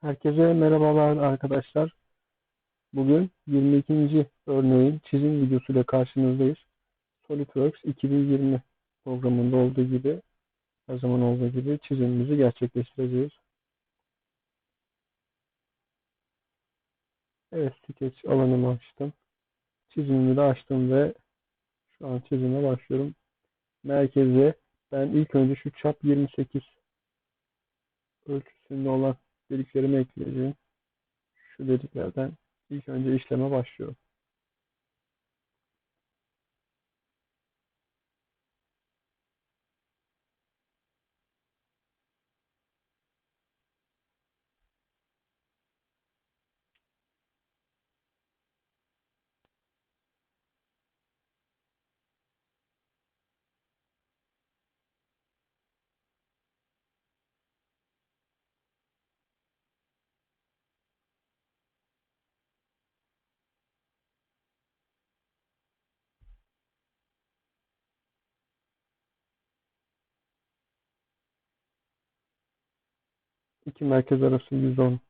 Herkese merhabalar arkadaşlar. Bugün 22. örneğin çizim videosuyla karşınızdayız. SolidWorks 2020 programında olduğu gibi her zaman olduğu gibi çizimimizi gerçekleştireceğiz. Evet, Sketch alanımı açtım. Çizimimi de açtım ve şu an çizime başlıyorum. Merkeze ben ilk önce şu çap 28 ölçüsünde olan deliklerimi ekleyeceğim. Şu deliklerden ilk önce işleme başlıyorum. İki merkez arası 110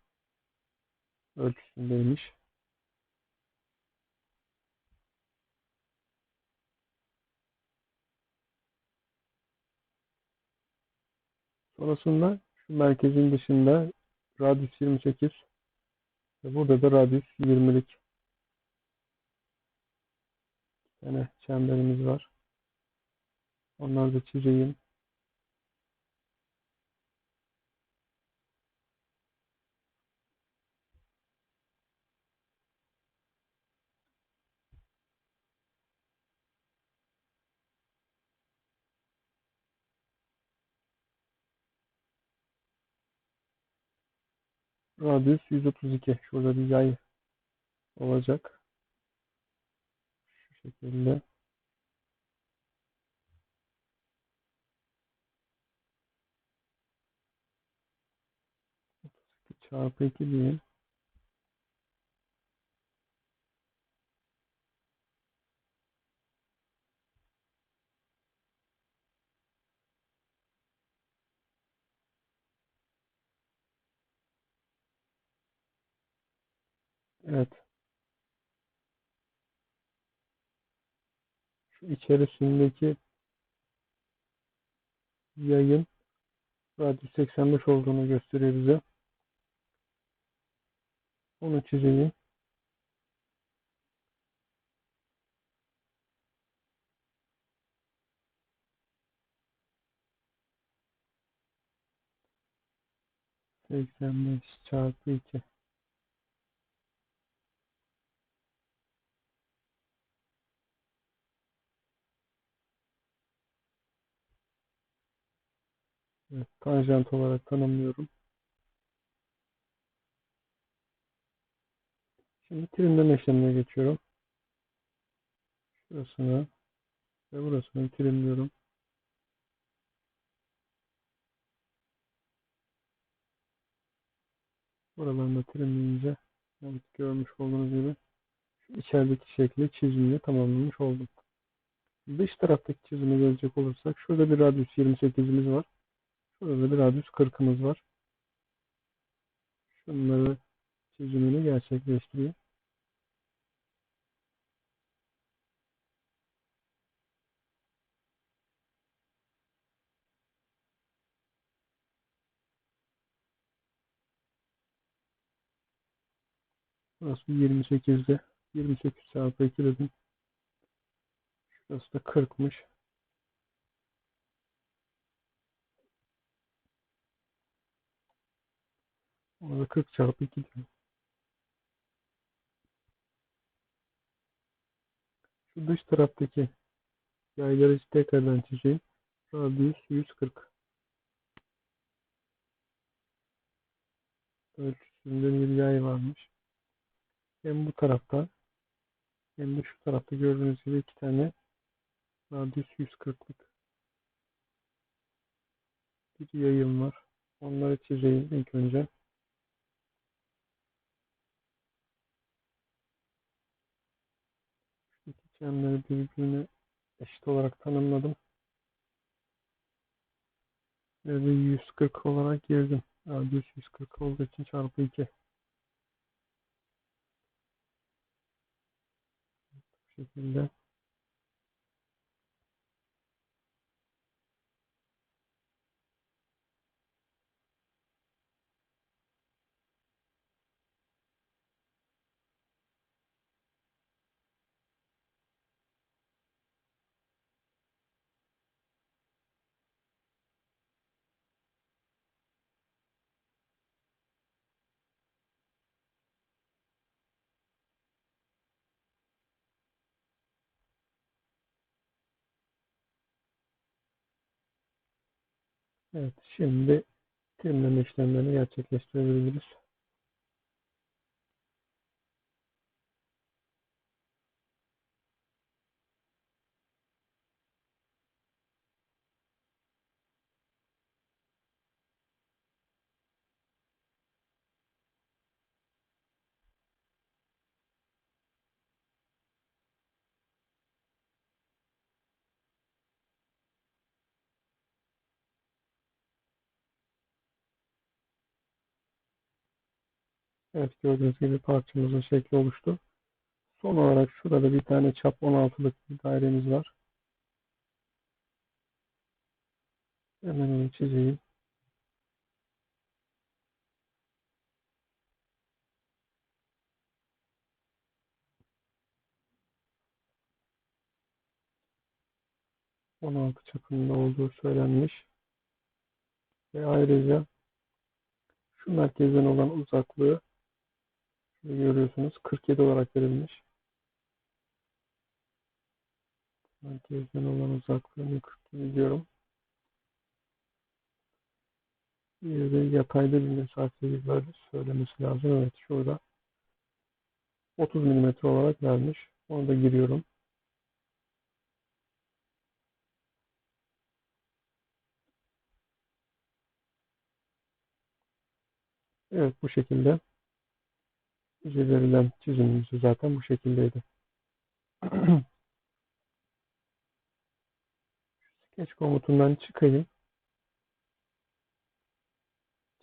ölçüsündeymiş. Sonrasında şu merkezin dışında radyüs 28 ve burada da radyüs 20'lik tane çemberimiz var. Onları da çizeyim. Radyüs 132. Şurada bir yay olacak. Şu şekilde. çarpı 2 diyeyim. Evet. Şu içerisindeki yayın radyüs 85 olduğunu gösteriyor bize. Onu çizeyim. Seksen beş çarpı iki. Evet, tanjant olarak tanımlıyorum. Şimdi trimleme işlemine geçiyorum. Şurasını ve burasını trimliyorum. Buralarını trimleyince evet, görmüş olduğunuz gibi şu içerideki şekli çizimini tamamlamış oldum. Dış taraftaki çizime gelecek olursak şurada bir radyüs 28'imiz var. Şurada bir radyüs 40'ımız var. Şunları çizimini gerçekleştireyim. Burası 28'de. 28 çarpı 2 dedim. Şurası da 40'mış. Orada 40 çarpı 2 diyor. Şu dış taraftaki yayları tekrardan çizeyim. Radius 140. Ölçüsünde bir yay varmış. Hem bu tarafta hem de şu tarafta gördüğünüz gibi iki tane radius 140'lık bir yayım var. Onları çizeyim ilk önce. Çemleri birbirine eşit olarak tanımladım. Ve 140 olarak girdim. Radius 140 olduğu için çarpı 2. Bu şekilde. Evet, şimdi trimleme işlemlerini gerçekleştirebiliriz. Evet gördüğünüz gibi parçamızın şekli oluştu. Son olarak şurada bir tane çap 16'lık bir dairemiz var. Hemen onu çizeyim. On altı çapında olduğu söylenmiş. Ve ayrıca şu merkezden olan uzaklığı görüyorsunuz 47 olarak verilmiş. Merkezden olan uzaklığını 47 diyorum. Bir de yatayda bir mesafeyi böyle söylemesi lazım. Evet şurada 30 mm olarak vermiş. Onu da giriyorum. Evet bu şekilde bize verilen çizimimiz zaten bu şekildeydi. Sketch komutundan çıkayım.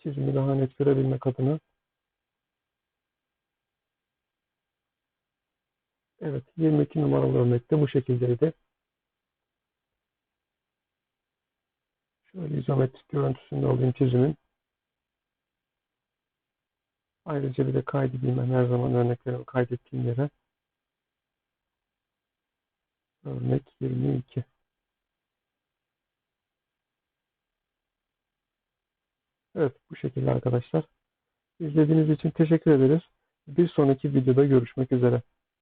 Çizimi daha net görebilmek adına. Evet 22 numaralı örnekte bu şekildeydi. Şöyle izometrik görüntüsünde alayım çizimin. Ayrıca bir de kaydedeyim ben her zaman örneklerimi kaydettiğim yere. Örnek 22. Evet bu şekilde arkadaşlar. İzlediğiniz için teşekkür ederiz. Bir sonraki videoda görüşmek üzere.